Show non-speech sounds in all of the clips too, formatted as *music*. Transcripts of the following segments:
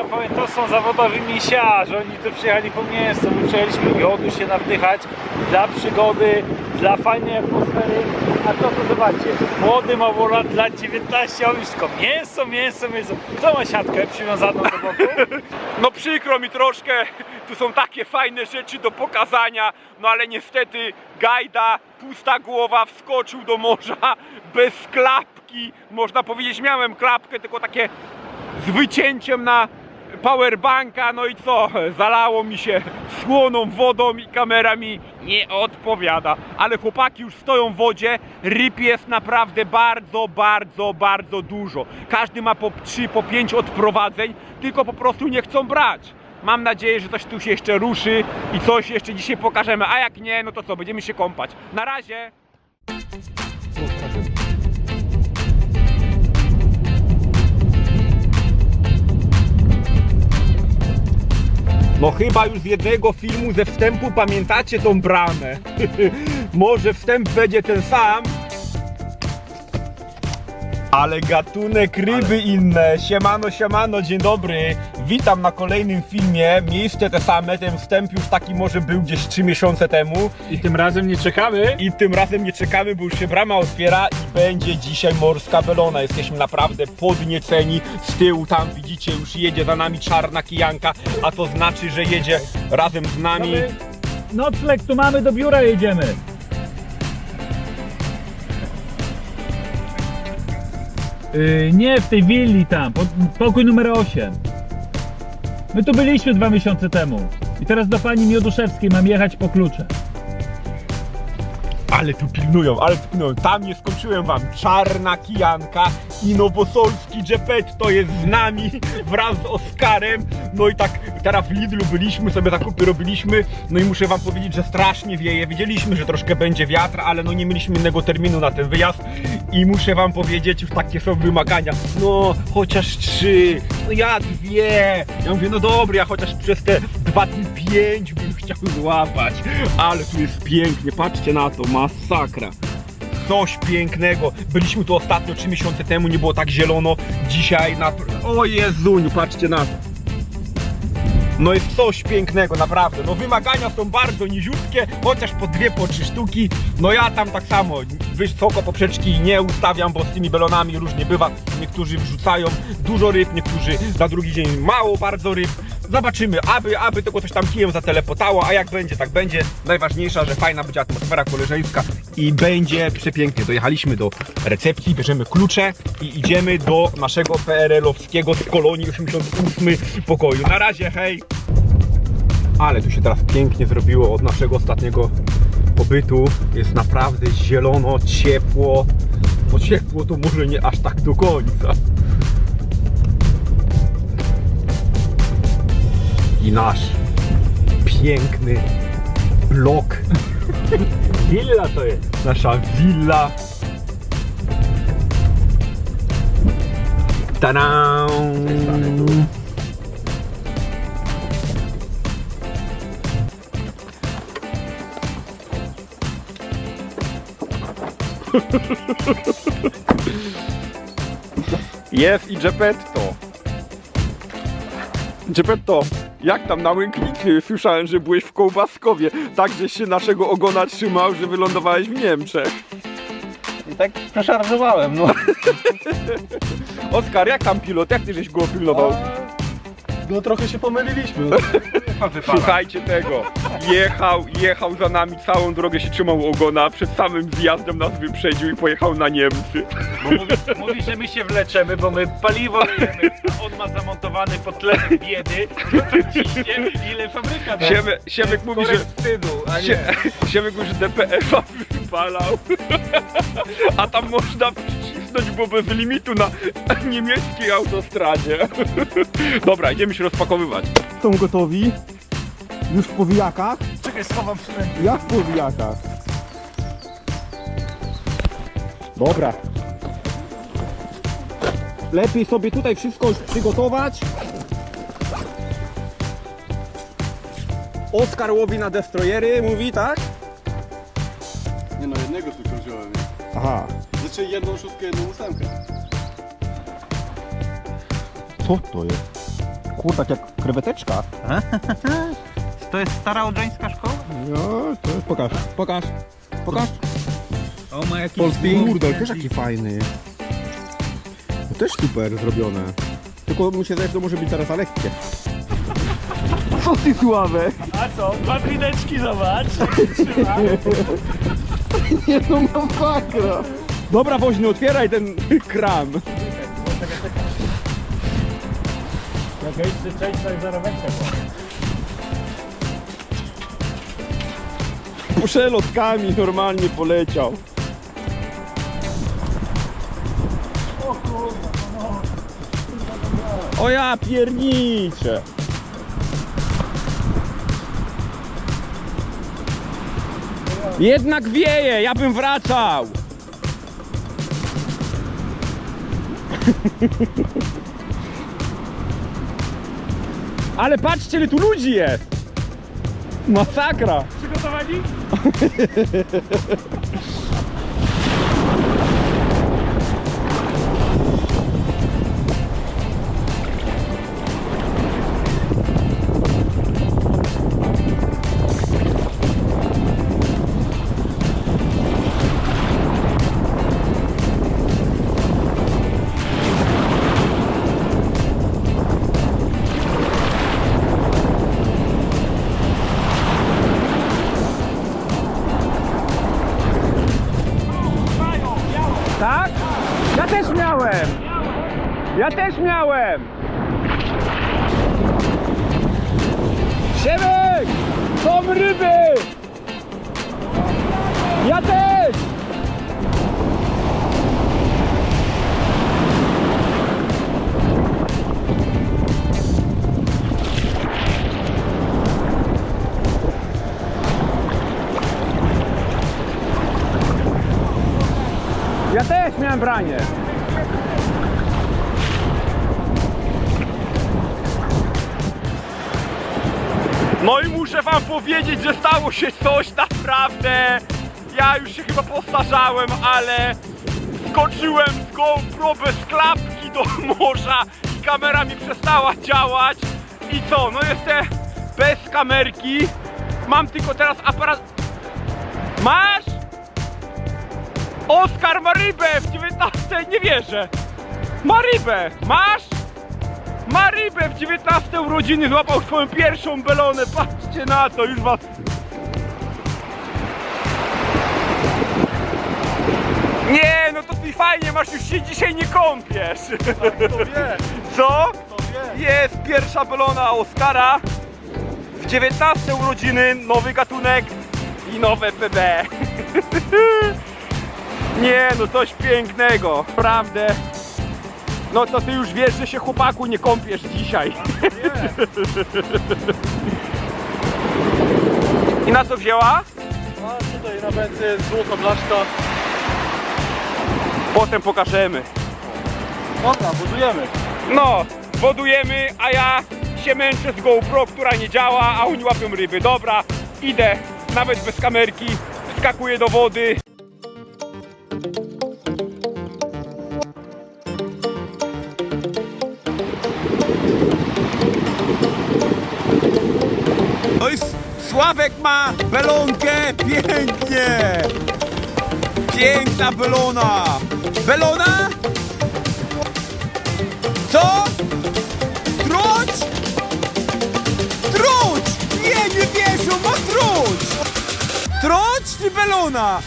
powiem, to są zawodowi misiarze, oni tu przyjechali po mięso, my przyjechaliśmy miodu się nawdychać dla przygody, dla fajnej atmosfery, a to to zobaczcie, młody małola dla 19, a on już tylko mięso, mięso, mięso. Kto ma siatkę przywiązaną do boku? *laughs* No przykro mi troszkę, tu są takie fajne rzeczy do pokazania, no ale niestety Gajda, pusta głowa, wskoczył do morza *laughs* bez klapki. Można powiedzieć, miałem klapkę, tylko takie z wycięciem na powerbanka, no i co? Zalało mi się słoną wodą i kamera mi nie odpowiada. Ale chłopaki już stoją w wodzie, ryb jest naprawdę bardzo, bardzo, bardzo dużo. Każdy ma po 3, po 5 odprowadzeń, tylko po prostu nie chcą brać. Mam nadzieję, że coś tu się jeszcze ruszy i coś jeszcze dzisiaj pokażemy, a jak nie, no to co, będziemy się kąpać. Na razie! No chyba już z jednego filmu ze wstępu pamiętacie tą bramę. *laughs* Może wstęp będzie ten sam. Ale gatunek ryby inne. Siemano, siemano, dzień dobry. Witam na kolejnym filmie. Miejsce te same, ten wstęp już taki może był gdzieś 3 miesiące temu. I tym razem nie czekamy. I tym razem nie czekamy, bo już się brama otwiera i będzie dzisiaj morska belona. Jesteśmy naprawdę podnieceni. Z tyłu tam widzicie, już jedzie za nami czarna kijanka, a to znaczy, że jedzie razem z nami. Nocleg tu mamy, do biura jedziemy. Yy, nie w tej willi tam, po- pokój numer 8. My tu byliśmy dwa miesiące temu. I teraz do pani Mioduszewskiej mam jechać po klucze. Ale tu pilnują, ale tu pilnują. Tam nie skończyłem wam. Czarna kijanka i nowosolski Geppetto jest z nami *laughs* wraz z Oskarem. No i tak teraz w Lidlu byliśmy, sobie zakupy robiliśmy. No i muszę wam powiedzieć, że strasznie wieje. Wiedzieliśmy, że troszkę będzie wiatr, ale no nie mieliśmy innego terminu na ten wyjazd. I muszę wam powiedzieć, już takie są wymagania. No, chociaż trzy, no ja dwie. Ja mówię, no dobra, ja chociaż przez te dwa dni pięć bym chciał złapać. Ale tu jest pięknie, patrzcie na to, masakra. Coś pięknego. Byliśmy tu ostatnio trzy miesiące temu, nie było tak zielono. Dzisiaj na... O Jezuniu, patrzcie na to. No jest coś pięknego, naprawdę. No wymagania są bardzo niziutkie, chociaż po dwie, po trzy sztuki. No ja tam tak samo wysoko poprzeczki nie ustawiam, bo z tymi belonami różnie bywa. Niektórzy wrzucają dużo ryb, niektórzy na drugi dzień mało bardzo ryb. Zobaczymy, aby, aby tylko coś tam kijem zatelepotało, a jak będzie, tak będzie. Najważniejsza, że fajna będzie atmosfera koleżeńska i będzie przepięknie. Dojechaliśmy do recepcji, bierzemy klucze i idziemy do naszego PRL-owskiego z kolonii 88 pokoju. Na razie, hej! Ale tu się teraz pięknie zrobiło od naszego ostatniego pobytu. Jest naprawdę zielono, ciepło. No ciepło to może nie aż tak do końca. I nasz piękny blok. *laughs* Willa to jest. Nasza willa. Tada! Jest i Geppetto. Geppetto, jak tam na Łęknicy? Słyszałem, że byłeś w Kołbaskowie. Tak, żeś się naszego ogona trzymał, że wylądowałeś w Niemczech. I tak przeszarżowałem, no. *laughs* Oskar, jak tam pilot? Jak ty żeś go pilnował? No trochę się pomyliliśmy. *laughs* Słuchajcie tego. Jechał, jechał za nami całą drogę się trzymał ogona, przed samym zjazdem nas wyprzedził i pojechał na Niemcy. Bo mówi, mówi, że my się wleczemy, bo my paliwo jemy, a on ma zamontowany pod tlenem biedy, że to ciśnie, ile fabryka da. Siemek, Siemek mówi, że... wstydu, a nie... Sie, Siemek mówi, że DPF-a wypalał. A tam można przycisnąć, bo bez limitu na *laughs* niemieckiej autostradzie. *laughs* Dobra, idziemy się rozpakowywać. Są gotowi? Już w powijakach? Czekaj, schowam przynętę. Jak w powijakach? Dobra. Lepiej sobie tutaj wszystko już przygotować. Oskar łowi na destroyery, mówi, tak? Nie no, jednego tylko wziąłem. Aha. Znaczy jedną szóstkę, jedną ósemkę. Co to jest? Kurde, tak jak kreweteczka. *laughs* To jest stara odrzańska szkoła? No, to jest, pokaż, pokaż, pokaż. O, ma jakiś... Polski kurde, też jaki fajny. To też super zrobione. Tylko mi się zdaje, że to może być teraz lekkie. *laughs* Co ty Sławek? A co? Dwa drineczki, zobacz. *laughs* Trzyma. Nie no masakra. Dobra woźny, otwieraj ten *laughs* kram. Jak jeszcze część tak zarobeczka. Przelotkami normalnie poleciał. O ja piernicze. Jednak wieje, ja bym wracał. *laughs* Ale patrzcie, ile tu ludzi jest. Masakra. Przygotowani? *laughs* Ja też miałem! Ja też miałem! Siemek! Są ryby! Ja też! Ja też miałem branie. No i muszę wam powiedzieć, że stało się coś naprawdę. Ja już się chyba postarzałem, ale skoczyłem z GoPro bez klapki do *laughs* morza i kamera mi przestała działać. I co? No jestem bez kamerki. Mam tylko teraz aparat. Masz? Oskar ma rybę w 19, nie wierzę. Ma rybę, masz? Ma rybę w 19 urodziny, złapał swoją pierwszą belonę, patrzcie na to, już was... Nie, no to ty fajnie, masz już się dzisiaj nie kąpiesz. To wie, *laughs* Co? to wie. Jest pierwsza belona Oskara. W 19 urodziny nowy gatunek i nowe PB. *laughs* Nie, no coś pięknego, prawdę. No to ty już wiesz, że się chłopaku nie kąpiesz dzisiaj. *laughs* I na co wzięła? A tutaj na jest złota blaszka. Potem pokażemy. Dobra, budujemy. No, wodujemy, a ja się męczę z GoPro, która nie działa, a oni łapią ryby. Dobra, idę, nawet bez kamerki, wskakuję do wody. Sławek ma belonkę, pięknie! Piękna belona! Belona? Co? Truć? Truć! Nie, nie wierzę, ma truć! Truć czy belona?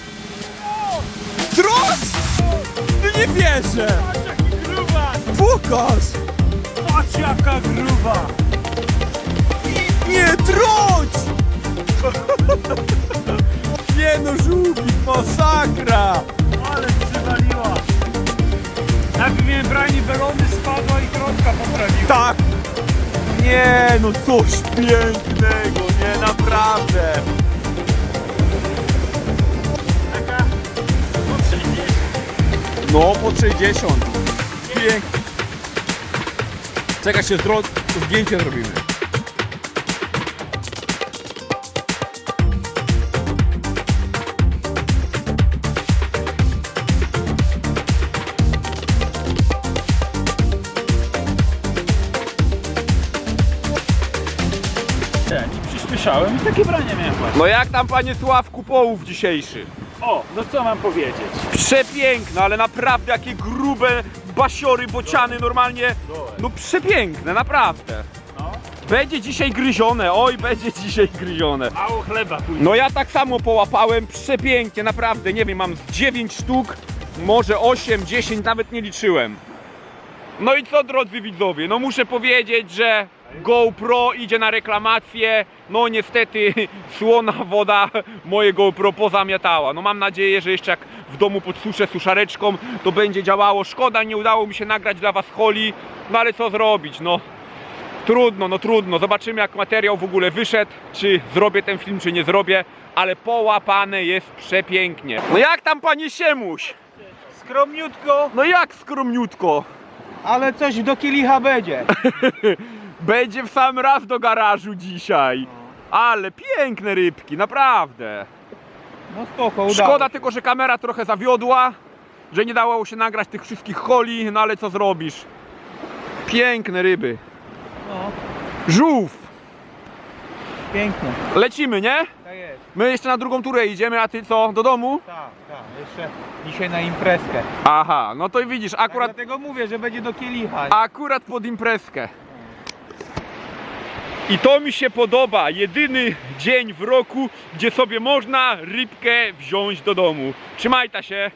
Truć? No nie wierzę! Pokaż! Patrz jaka gruba! Nie, truć! *laughs* Nie no, żółwik, masakra! Ale przywaliła! Jakby miałem branie belony, spadła i krotka poprawiła. Tak! Nie, no coś pięknego, nie, naprawdę! Taka... No 30. No, po 60. Pięknie. Czekaj się zdro... zdjęcie zrobimy. Przyspieszałem i takie branie miałem właśnie. No jak tam panie Sławku połów dzisiejszy? O, no co mam powiedzieć? Przepiękne, ale naprawdę jakie grube basiory, bociany normalnie. No przepiękne, naprawdę. No, Będzie dzisiaj gryzione, oj będzie dzisiaj gryzione. mało chleba pójdzie. No ja tak samo połapałem, przepięknie, naprawdę, nie wiem, mam z 9 sztuk, może 8, 10, nawet nie liczyłem. No i co drodzy widzowie, no muszę powiedzieć, że GoPro idzie na reklamację, no niestety *laughs* słona woda moje GoPro pozamiatała. No mam nadzieję, że jeszcze jak w domu podsuszę suszareczką, to będzie działało. Szkoda, nie udało mi się nagrać dla was holi, no ale co zrobić, no. Trudno, no trudno. Zobaczymy jak materiał w ogóle wyszedł, czy zrobię ten film, czy nie zrobię, ale połapane jest przepięknie. No jak tam panie Siemuś? Skromniutko, No jak skromniutko? ale coś do kielicha będzie. *laughs* Będzie w sam raz do garażu dzisiaj. Ale piękne rybki, naprawdę. No spoko, udało. Szkoda tylko, że kamera trochę zawiodła, że nie dało się nagrać tych wszystkich holi, no ale co zrobisz? Piękne ryby. No, Żółw. piękne. Lecimy, nie? Tak jest. My jeszcze na drugą turę idziemy, a ty co? Do domu? Tak, tak. Jeszcze dzisiaj na imprezkę. Aha, no to widzisz, Akurat... akurat, Dlatego mówię, że będzie do kielicha. akurat pod imprezkę. I to mi się podoba. Jedyny dzień w roku, gdzie sobie można rybkę wziąć do domu. Trzymaj ta się.